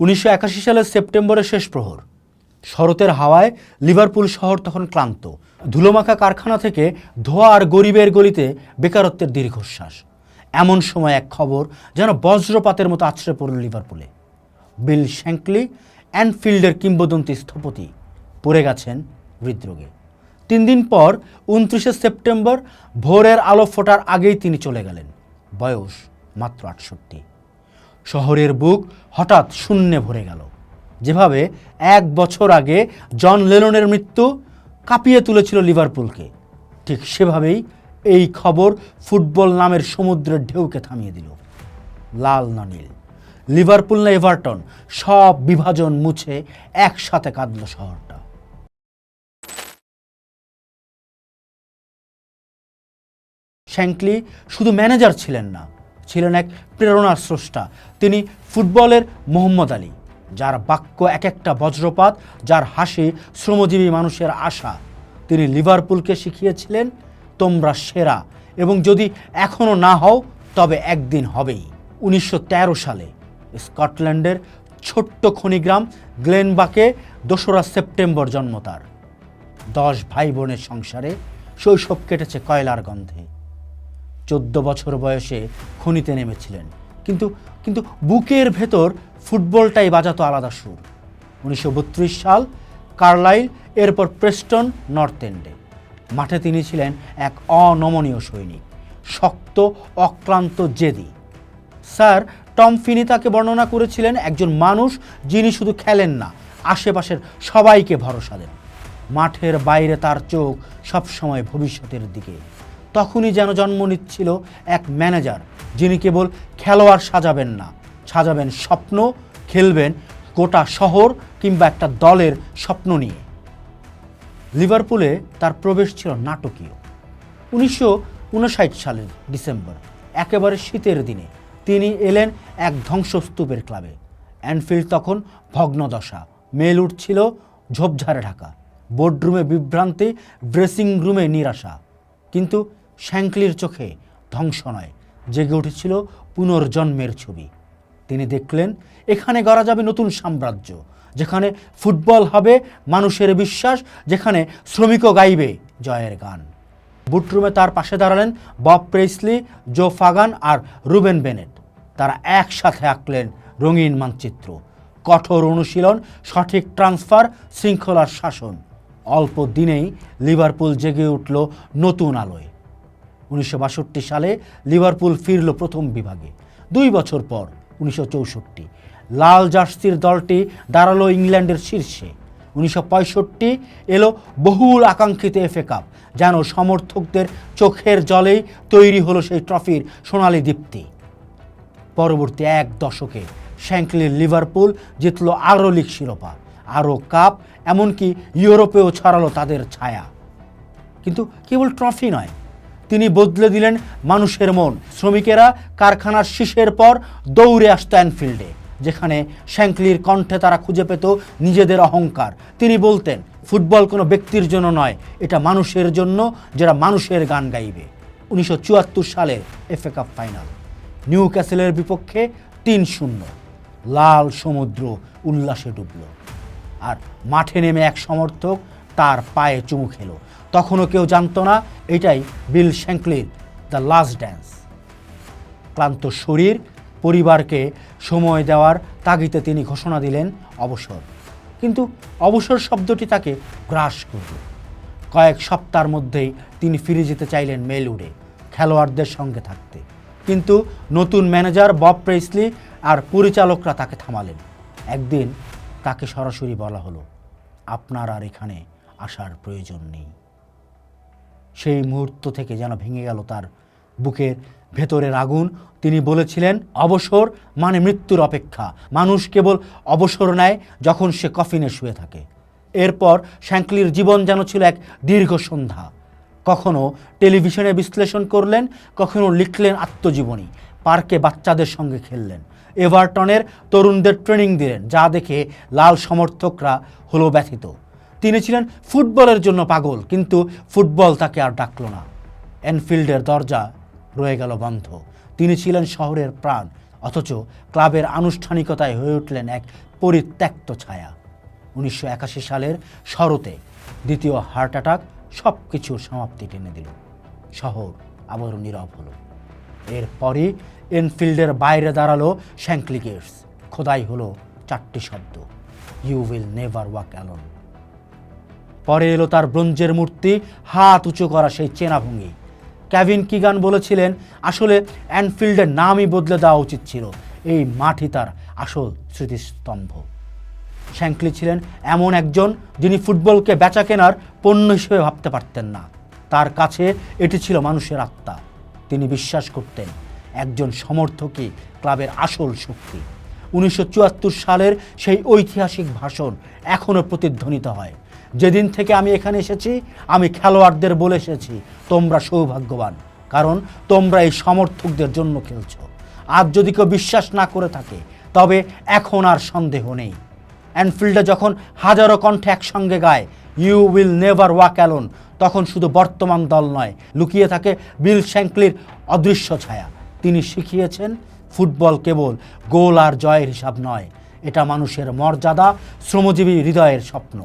উনিশশো একাশি সালের সেপ্টেম্বরের শেষ প্রহর। শরতের হাওয়ায় লিভারপুল শহর তখন ক্লান্ত। ধুলোমাখা কারখানা থেকে ধোয়া আর গরিবের গলিতে বেকারত্বের দীর্ঘশ্বাস। এমন সময় এক খবর যেন বজ্রপাতের মতো আছড়ে পড়ল লিভারপুলে। বিল শ্যাঙ্কলি, অ্যানফিল্ডের কিংবদন্তি স্থপতি, পড়ে গেছেন হৃদরোগে। তিন দিন পর, উনত্রিশে সেপ্টেম্বর, ভোরের আলো ফোটার আগেই তিনি চলে গেলেন। বয়স মাত্র আটষট্টি। শহরের বুক হঠাৎ শূন্যে ভরে গেল। যেভাবে এক বছর আগে জন লেননের মৃত্যু কাঁপিয়ে তুলেছিল লিভারপুলকে, ঠিক সেভাবেই এই খবর ফুটবল নামের সমুদ্রের ঢেউকে থামিয়ে দিল। লাল না নীল, লিভারপুল না এভারটন, সব বিভাজন মুছে একসাথে কাঁদল শহরটা। শ্যাঙ্কলি শুধু ম্যানেজার ছিলেন না ছিলেন এক প্রেরণার স্রষ্টা। তিনি ফুটবলের মোহাম্মদ আলী, যার বাক্য এক একটা বজ্রপাত, যার হাসি শ্রমজীবী মানুষের আশা। তিনি লিভারপুলকে শিখিয়েছিলেন, তোমরা সেরা, এবং যদি এখনও না হও, তবে একদিন হবেই। উনিশশো তেরো সালে স্কটল্যান্ডের ছোট্ট খনিগ্রাম গ্লেনবাকে দোসরা সেপ্টেম্বর জন্ম তার। দশ ভাই বোনের সংসারে শৈশব কেটেছে কয়লার গন্ধে। চোদ্দ বছর বয়সে খনিতে নেমেছিলেন। কিন্তু কিন্তু বুকের ভেতর ফুটবলটাই বাজাতো আলাদা সুর। উনিশশো বত্রিশ সাল কার্লাইল, এরপর প্রেস্টন, নর্থ এন্ডে। মাঠে তিনি ছিলেন এক অনমনীয় সৈনিক, শক্ত, অক্লান্ত জেদি। স্যার, টম ফিনি তাকে বর্ণনা করেছিলেন একজন মানুষ যিনি শুধু খেলেন না, আশেপাশের সবাইকে ভরসা দেন। মাঠের বাইরে তার চোখ সবসময় ভবিষ্যতের দিকে তখনই যেন জন্ম নিচ্ছিল এক ম্যানেজার, যিনি কেবল খেলোয়াড় সাজাবেন না, সাজাবেন স্বপ্ন, খেলবেন গোটা শহর কিংবা একটা দলের স্বপ্ন নিয়ে। লিভারপুলে তার প্রবেশ ছিল নাটকীয়। উনিশশো উনষাট সালের ডিসেম্বর, একেবারে শীতের দিনে, তিনি এলেন এক ধ্বংসস্তূপের ক্লাবে। অ্যানফিল্ড তখন ভগ্নদশা, মেল উঠছিল ঝোপঝাড়ে ঢাকা, বোর্ডরুমে বিভ্রান্তি ড্রেসিং রুমে নিরাশা। কিন্তু শ্যাঙ্কলির চোখে ধ্বংস নয়, জেগে উঠেছিল পুনর্জন্মের ছবি। তিনি দেখলেন, এখানে গড়া যাবে নতুন সাম্রাজ্য, যেখানে ফুটবল হবে মানুষের বিশ্বাস, যেখানে শ্রমিকও গাইবে জয়ের গান। বুটরুমে তার পাশে দাঁড়ালেন বব প্রেসলি, জো ফাগান আর রুবেন বেনেট। তারা একসাথে আঁকলেন রঙিন মানচিত্র, কঠোর অনুশীলন, সঠিক ট্রান্সফার, শৃঙ্খলার শাসন। অল্প দিনেই লিভারপুল জেগে উঠল নতুন আলোয়। উনিশশো বাষট্টি সালে লিভারপুল ফিরল প্রথম বিভাগে। দুই বছর পর উনিশশো চৌষট্টি লাল জার্সির দলটি দাঁড়াল ইংল্যান্ডের শীর্ষে। উনিশশো পঁয়ষট্টি এলো বহুল আকাঙ্ক্ষিত এফএ কাপ, যেন সমর্থকদের চোখের জলেই তৈরি হলো সেই ট্রফির সোনালি দীপ্তি। পরবর্তী এক দশকে শ্যাঙ্কলির লিভারপুল জিতল আরও লিগ শিরোপা, আরও কাপ, এমনকি ইউরোপেও ছড়ালো তাদের ছায়া। কিন্তু কেবল ট্রফি নয় তিনি বদলে দিলেন মানুষের মন। শ্রমিকেরা কারখানার শীষের পর দৌড়ে আসতো অ্যানফিল্ডে যেখানে শ্যাঙ্কলির কণ্ঠে তারা খুঁজে পেত নিজেদের অহংকার। তিনি বলতেন, ফুটবল কোনো ব্যক্তির জন্য নয়, এটা মানুষের জন্য যারা মানুষের গান গাইবে। উনিশশো চুয়াত্তর সালের এফএ কাপ ফাইনাল নিউ ক্যাসেলের বিপক্ষে তিন শূন্য। লাল সমুদ্র উল্লাসে ডুবল। আর মাঠে নেমে এক সমর্থক তার পায়ে চুমু খেলো। তখনও কেউ জানতো না, এটাই বিল শ্যাঙ্কলির দ্য লাস্ট ড্যান্স। ক্লান্ত শরীর, পরিবারকে সময় দেওয়ার তাগিতে তিনি ঘোষণা দিলেন অবসর। কিন্তু অবসর শব্দটি তাকে গ্রাস করল। কয়েক সপ্তাহের মধ্যেই তিনি ফিরে যেতে চাইলেন মেলুডে খেলোয়াড়দের সঙ্গে থাকতে। কিন্তু নতুন ম্যানেজার বব প্রেসলি আর পরিচালকরা তাকে থামালেন। একদিন তাকে সরাসরি বলা হলো, আপনার আর এখানে আসার প্রয়োজন নেই। সেই মুহূর্ত থেকে যেন ভেঙে গেল তার বুকের ভেতরের আগুন। তিনি বলেছিলেন, অবসর মানে মৃত্যুর অপেক্ষা। মানুষ কেবল অবসর নেয় যখন সে কফিনে শুয়ে থাকে। এরপর শ্যাঙ্কলির জীবন যেন ছিল এক দীর্ঘ সন্ধ্যা। কখনো টেলিভিশনে বিশ্লেষণ করলেন, কখনো লিখলেন আত্মজীবনী। পার্কে বাচ্চাদের সঙ্গে খেললেন। এভারটনের তরুণদের ট্রেনিং দিলেন, যা দেখে লাল সমর্থকরা হলো ব্যথিত। তিনি ছিলেন ফুটবলের জন্য পাগল, কিন্তু ফুটবল তাকে আর ডাকল না। এনফিল্ডের দরজা রয়ে গেল বন্ধ। তিনি ছিলেন শহরের প্রাণ, অথচ ক্লাবের আনুষ্ঠানিকতায় হয়ে উঠলেন এক পরিত্যক্ত ছায়া। উনিশশো একাশি সালের শরতে দ্বিতীয় হার্ট অ্যাটাক সব কিছুর সমাপ্তি টেনে দিল। শহর আবারও নীরব হলো। এরপরই এনফিল্ডের বাইরে দাঁড়াল শ্যাঙ্কলি গেটস খোদাই হলো চারটি শব্দ। You will never walk alone পরে এলো তার ব্রোঞ্জের মূর্তি, হাত উঁচু করা সেই চেনা ভঙ্গি ক্যাভিন কিগান বলেছিলেন, আসলে অ্যানফিল্ডের নামই বদলে দেওয়া উচিত ছিল। এই মাঠই তার আসল স্মৃতিস্তম্ভ। শ্যাঙ্কলি ছিলেন এমন একজন যিনি ফুটবলকে বেচা কেনার পণ্য হিসেবে ভাবতে পারতেন না। তার কাছে এটি ছিল মানুষের আত্মা। তিনি বিশ্বাস করতেন, একজন সমর্থকই ক্লাবের আসল শক্তি। উনিশশো চুয়াত্তর সালের সেই ঐতিহাসিক ভাষণ এখনও প্রতিধ্বনিত হয়। যেদিন থেকে আমি এখানে এসেছি, আমি খেলোয়াড়দের বলে এসেছি, তোমরা সৌভাগ্যবান। কারণ তোমরা এই সমর্থকদের জন্য খেলছ। আজ যদি কেউ বিশ্বাস না করে থাকে, তবে এখন আর সন্দেহ নেই। অ্যানফিল্ডে যখন হাজারো কণ্ঠে একসঙ্গে গায় you will never walk alone তখন শুধু বর্তমান দল নয়, লুকিয়ে থাকে বিল শ্যাঙ্কলির অদৃশ্য ছায়া। তিনি শিখিয়েছেন, ফুটবল কেবল গোল আর জয়ের হিসাব নয়, এটা মানুষের মর্যাদা, শ্রমজীবী হৃদয়ের স্বপ্ন।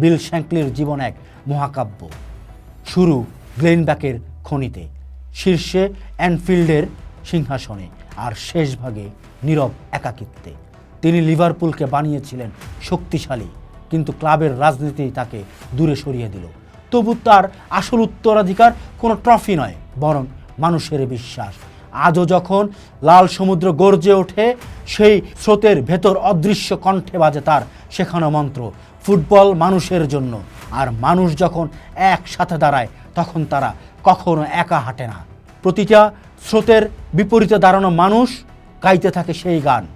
বিল শ্যাঙ্কলির জীবন এক মহাকাব্য। শুরু গ্লেনব্যাকের খনিতে, শীর্ষে অ্যানফিল্ডের সিংহাসনে আর শেষ ভাগে নীরব একাকিত্বে। তিনি লিভারপুলকে বানিয়েছিলেন শক্তিশালী, কিন্তু ক্লাবের রাজনীতি তাকে দূরে সরিয়ে দিল। তবু তার আসল উত্তরাধিকার কোনো ট্রফি নয়, বরং মানুষের বিশ্বাস। আজও যখন লাল সমুদ্র গর্জে ওঠে, সেই স্রোতের ভেতর অদৃশ্য কণ্ঠে বাজে তার শেখানো মন্ত্র, ফুটবল মানুষের জন্য। আর মানুষ যখন একসাথে দাঁড়ায়, তখন তারা কখনো একা হাঁটে না। প্রতিটা স্রোতের বিপরীতে দাঁড়ানো মানুষ গাইতে থাকে সেই গান।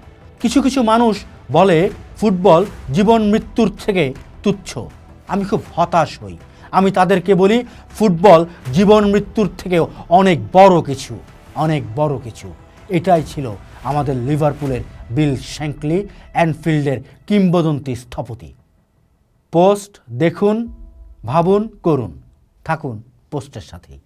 কিছু কিছু মানুষ বলে, ফুটবল জীবন মৃত্যুর থেকে তুচ্ছ। আমি খুব হতাশ হই। আমি তাদেরকে বলি, ফুটবল জীবন মৃত্যুর থেকেও অনেক বড় কিছু। অনেক বড় কিছু। এটাই ছিল আমাদের লিভারপুলের বিল শ্যাঙ্কলি অ্যানফিল্ডের কিংবদন্তি স্থপতি। পোস্ট দেখুন, ভাবুন, করুন। থাকুন পোস্টের সাথেই।